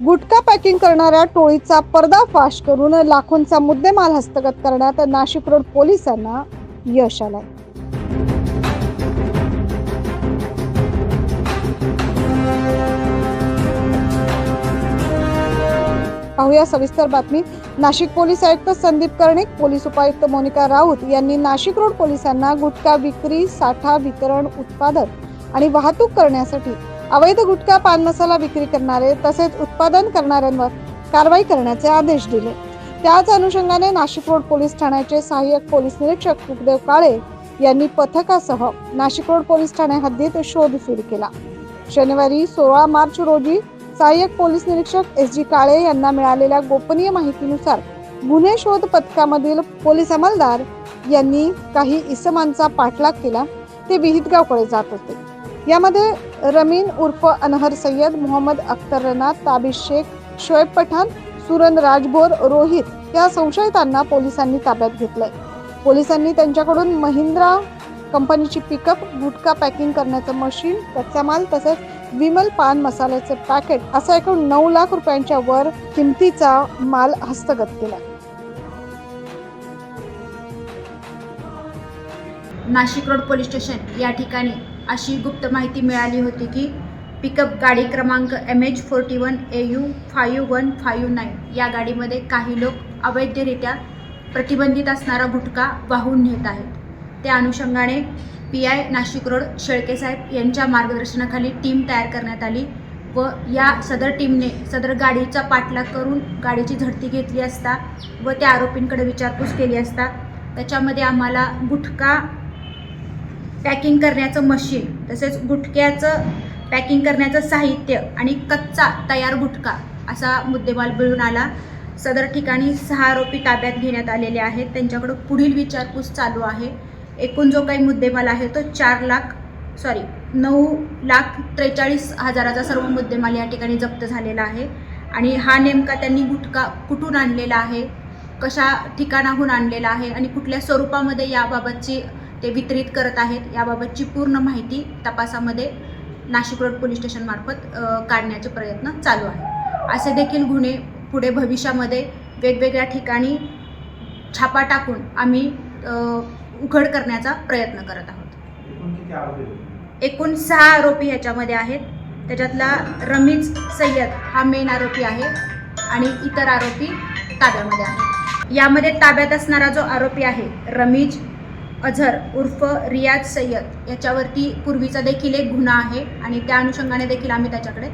गुटखा packing करणाऱ्या टोळीचा पर्दाफाश करून लाखोंचा मुद्देमाल हस्तगत करण्यात नाशिक रोड पोलिसांना यश आलंय. पाहूया सविस्तर बातमी. नाशिक पोलीस आयुक्त संदीप कर्णिक पोलीस उपायुक्त मोनिका राऊत यांनी नाशिक रोड पोलिसांना गुटखा विक्री साठा वितरण उत्पादन आणि वाहतूक करण्यासाठी अवैध गुटखा पान मसाला विक्री करणारे तसेच उत्पादन करणाऱ्यांवर कारवाई करण्याचे आदेश दिले. त्याच अनुषंगाने नाशिक रोड पोलीस ठाण्याचे सहाय्यक पोलीस निरीक्षक सुखदेव काळे यांनी पथकासह नाशिक रोड पोलीस ठाणे हद्दीत शोध सुरू केला. शनिवारी सोळा मार्च रोजी सहाय्यक पोलीस निरीक्षक एस जी काळे यांना मिळालेल्या गोपनीय माहितीनुसार गुन्हे शोध पथकामधील पोलीस अंमलदार यांनी काही इसमांचा पाठलाग केला. ते विहितगावकडे जात होते. यामध्ये रमीन उर्फ अनहर सय्यद मोहम्मद अख्तर रना ताबिश शेख शोएब पठाण सुरन राजभोर रोहित या संशयितांना पोलिसांनी ताब्यात घेतलंय. पोलिसांनी त्यांच्याकडून महिंद्रा कंपनीची पिकअप गुटखा पॅकिंग करण्याचं मशीन कच्चा माल तसेच विमल पान मसाल्याचे पॅकेट असा एकूण नऊ लाख रुपयांच्या वर किमतीचा माल हस्तगत केला. नाशिक रोड पोलीस स्टेशन या ठिकाणी अशी गुप्त माहिती मिळाली होती की पिकअप गाडी क्रमांक M H forty one A U five one five nine या गाडीमध्ये काही लोक अवैधरित्या प्रतिबंधित असणारा गुटखा वाहून नेत आहेत. त्या अनुषंगाने P I Nashik road Shelke साहेब यांच्या मार्गदर्शनाखाली टीम तयार करण्यात आली व या सदर टीमने सदर गाडीचा पाठलाग करून गाडीची झडती घेतली असता व त्या आरोपींकडे विचारपूस केली असता त्याच्यामध्ये आम्हाला गुटखा पॅकिंग करण्याचं मशीन तसेच गुटख्याचं पॅकिंग करण्याचं साहित्य आणि कच्चा तयार गुटखा असा मुद्देमाल मिळून आला. सदर ठिकाणी सहा आरोपी ताब्यात घेण्यात आलेले आहेत. त्यांच्याकडं पुढील विचारपूस चालू आहे. एकूण जो काही मुद्देमाल आहे तो चार लाख सॉरी नऊ लाख त्रेचाळीस हजाराचा सर्व मुद्देमाल या ठिकाणी जप्त झालेला आहे. आणि हा नेमका त्यांनी गुटखा कुठून आणलेला आहे? कशा ठिकाणाहून आणलेला आहे? आणि कुठल्या स्वरूपामध्ये याबाबतची ते वितरित करत आहेत. याबाबतची पूर्ण माहिती तपासामध्ये नाशिक रोड पोलीस स्टेशनमार्फत काढण्याचे प्रयत्न चालू आहे असे देखील गुन्हे पुढे भविष्यामध्ये वेगवेगळ्या ठिकाणी छापा टाकून आम्ही उघड करण्याचा प्रयत्न करत आहोत? एकूण सहा आरोपी ह्याच्यामध्ये आहेत. त्याच्यातला रमीज सय्यद हा मेन आरोपी आहे आणि इतर आरोपी ताब्यामध्ये आहेत. यामध्ये ताब्यात असणारा जो आरोपी आहे रमीज अझर उर्फ रियाज सय्यद याच्यावरती पूर्वीचा देखील एक गुन्हा आहे आणि त्या अनुषंगाने देखील आम्ही त्याच्याकडे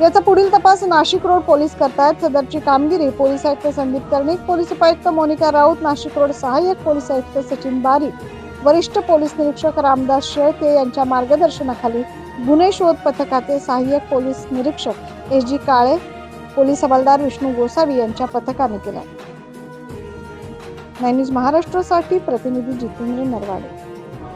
याचा पुढील तपास नाशिक रोड पोलीस करतायत. सदरची कामगिरी पोलीस आयुक्त संदीप कर्णिक पोलीस उपायुक्त मोनिका राऊत नाशिक रोड सहाय्यक पोलीस आयुक्त सचिन बारी वरिष्ठ पोलीस निरीक्षक रामदास शेळके यांच्या मार्गदर्शनाखाली गुन्हे शोध पथकाचे सहाय्यक पोलीस निरीक्षक एस जी काळे पोलीस हवालदार विष्णू गोसावी यांच्या पथकाने केला. नाईन्यूज महाराष्ट्रासाठी प्रतिनिधी जितेंद्र नरवाडे.